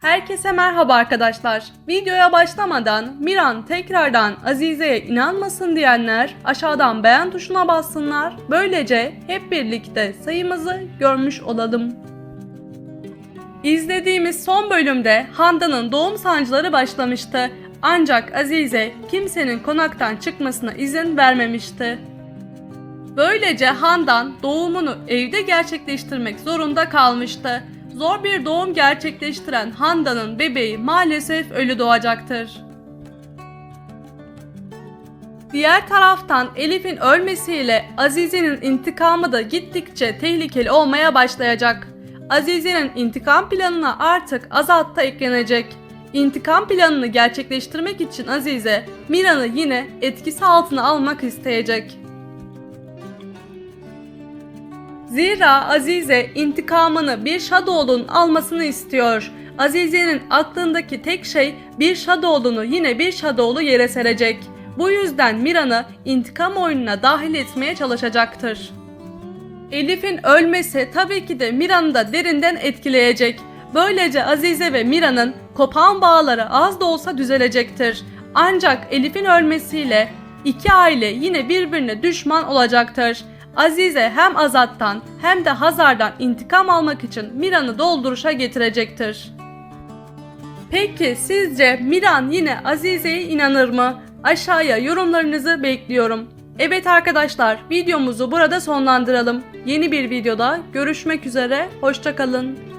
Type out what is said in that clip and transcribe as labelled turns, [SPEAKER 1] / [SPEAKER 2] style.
[SPEAKER 1] Herkese merhaba arkadaşlar. Videoya başlamadan Miran tekrardan Azize'ye inanmasın diyenler aşağıdan beğen tuşuna bassınlar. Böylece hep birlikte sayımızı görmüş olalım. İzlediğimiz son bölümde Handan'ın doğum sancıları başlamıştı. Ancak Azize kimsenin konaktan çıkmasına izin vermemişti. Böylece Handan doğumunu evde gerçekleştirmek zorunda kalmıştı. Zor bir doğum gerçekleştiren Handan'ın bebeği maalesef ölü doğacaktır. Diğer taraftan Elif'in ölmesiyle Azize'nin intikamı da gittikçe tehlikeli olmaya başlayacak. Azize'nin intikam planına artık Azat da eklenecek. İntikam planını gerçekleştirmek için Azize, Miran'ı yine etkisi altına almak isteyecek. Zira Azize intikamını bir Shadow'un almasını istiyor. Azize'nin aklındaki tek şey bir Shadow'unu yine bir Shadow'lu yere serecek. Bu yüzden Miran'ı intikam oyununa dahil etmeye çalışacaktır. Elif'in ölmesi tabii ki de Miran'ı da derinden etkileyecek. Böylece Azize ve Mira'nın kopan bağları az da olsa düzelecektir. Ancak Elif'in ölmesiyle iki aile yine birbirine düşman olacaktır. Azize hem Azat'tan hem de Hazar'dan intikam almak için Miran'ı dolduruşa getirecektir. Peki sizce Miran yine Azize'ye inanır mı? Aşağıya yorumlarınızı bekliyorum. Evet arkadaşlar videomuzu burada sonlandıralım. Yeni bir videoda görüşmek üzere, hoşçakalın.